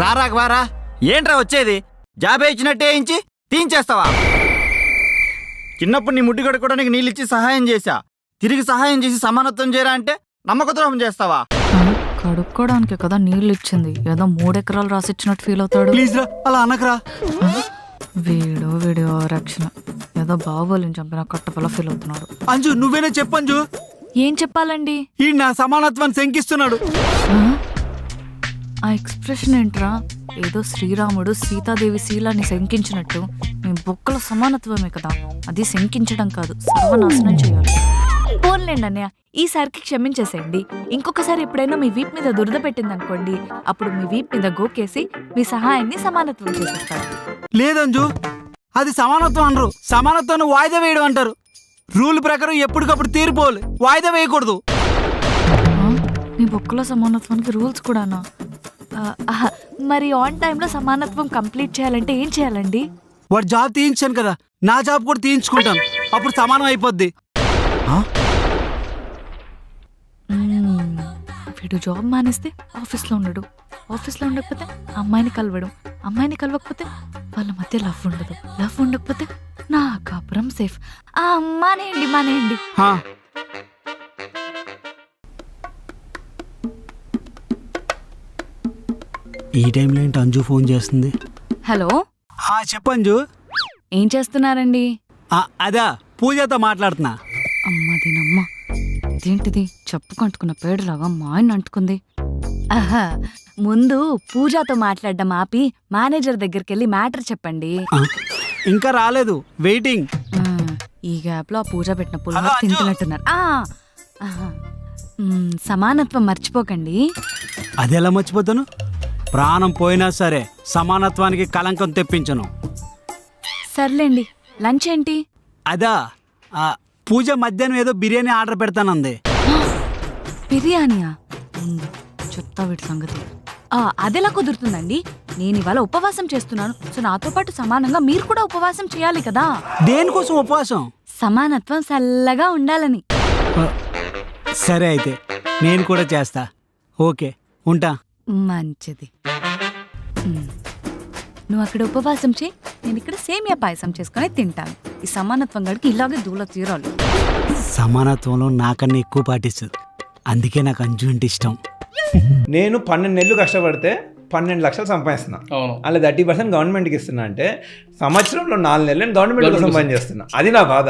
రారా వారా? ఏంట్రా వచ్చేది? జాబే ఇచ్చినట్టే ఇచ్చి తీయించేస్తావా? చిన్నప్పుడు నీ ముడ్డి కడుక్కోవడానికి నీళ్ళు ఇచ్చి సహాయం చేశా. తిరిగి సహాయం చేసి సమానత్వం చేయరా అంటే నమ్మకద్రోహం చేస్తావా? కడుక్కోవడానికే కదా నీళ్ళు ఇచ్చింది ఏదో మూడెకరాలు రాసిచ్చినట్టు ఫీల్ అవుతాడు. ప్లీజ్ రా అలా అనకరా. వీడు వీడియో రక్షణ. ఏదో బాగోలేని చంపిన కట్టపల ఫీల్ అవుతున్నాడు. అంజు నువ్వేనా చెప్పంజు ఏం చెప్పాలండి? ఈ నా సమానత్వాన్ని శంకిస్తున్నాడు. ఆ? ఎక్స్ప్రెషన్ ఏంట్రా? ఏదో శ్రీరాముడు సీతాదేవి శీలాన్ని శంకించినట్టు. మీ బొక్కల సమానత్వమే కదా. అది శంకించడం కాదు సర్వనాశనం చేయాలి. పోన్లేండి అన్నయ్య ఈసారికి క్షమించేసేయండి. ఇంకొకసారి ఎప్పుడైనా మీ వీప్ మీద దురద పెట్టింది అనుకోండి అప్పుడు మీ వీప్ మీద గోకేసి మీ సహాయాన్ని సమానత్వం చేసేస్తారు. లేదంజు అది సమానత్వం అనరు. సమానత్వాన్ని వాయిదా వేయడం అంటారు. రూల్ ప్రకారం ఎప్పటికప్పుడు తీరిపోవాలి. వాయిదా వేయకూడదు? మీ బొక్కల సమానత్వానికి రూల్స్ కూడానా? మరి ఆన్ టైంలో సమానత్వం కంప్లీట్ చేయాలంటే ఏం చేయాలండి? వాడు జాబ్ తీయించాను కదా నా జాబ్ కూడా తీయించుకుంటాను. అప్పుడు సమానం అయిపోద్ది. వీడు జాబ్ మానేస్తే ఆఫీస్లో ఉండడు. ఆఫీస్లో ఉండకపోతే అమ్మాయిని కలవడం అమ్మాయిని కలవకపోతే వాళ్ళ మధ్య లవ్ ఉండదు. లవ్ ఉండకపోతే నా కాపురం సేఫ్ ఆ మానేయండి మానేయండి. ఈ టైంలో ఏంటి అంజు ఫోన్ చేస్తుంది? హలో? ఆ, చెప్పంజు ఏం చేస్తున్నారండి? ఆ, అదా పూజతో మాట్లాడుతున్నా. అమ్మ దీనమ్మ ఇదేంటిది? చెప్పుకంటుకున్న పేడలాగా మా ఆయన అంటుకుంది. ఆహా ముందు పూజాతో మాట్లాడడం ఆపి మేనేజర్ దగ్గరికి వెళ్ళి మ్యాటర్ చెప్పండి. ఆ, ఇంకా రాలేదు. వెయిటింగ్. ఆ, ఈ గ్యాప్లో ఆ పూజ పెట్టిన పుల్ల. తింటున్నట్టున్నారు. ఆ, ఆహా. మ్, సమానత్వం మర్చిపోకండి. అది ఎలా మర్చిపోతాను? ప్రాణం పోయినా సరే సమానత్వానికి కలంకం తెప్పించను. సర్లేండి లంచ్ ఏంటి? అదా ఆ, పూజ మధ్యాహ్నం ఏదో బిర్యానీ ఆర్డర్ పెడతానంది. బిర్యానీయా? ఉంది చెప్తా వీటి సంగతి. ఆ, అదెలా కుదురుతుందండి? నేను ఇవాళ ఉపవాసం చేస్తున్నాను సో నాతో పాటు సమానంగా మీరు కూడా ఉపవాసం చేయాలి కదా. దేనికోసం ఉపవాసం? సమానత్వం చల్లగా ఉండాలని. ఆ, సరే అయితే నేను కూడా చేస్తా. ఓకే ఉంటా. మంచిది. నువ్వు అక్కడ ఉపవాసం చేయి. నేను ఇక్కడ సేమియా పాయసం చేసుకొని తింటాను. ఈ సమానత్వం గడికి ఇలాగే దూల తీరాలి. సమానత్వంలో నాకన్నా ఎక్కువ పాటిస్తుంది. అందుకే నాకు అంజు అంటే ఇష్టం. నేను పన్నెండు నెలలు కష్టపడితే పన్నెండు లక్షలు సంపాదిస్తున్నా. అవును. అలా థర్టీ పర్సెంట్ గవర్నమెంట్కి ఇస్తున్నా అంటే సంవత్సరంలో నాలుగు నెలలు నేను గవర్నమెంట్ కోసం Government పని చేస్తున్నా అది నా బాధ.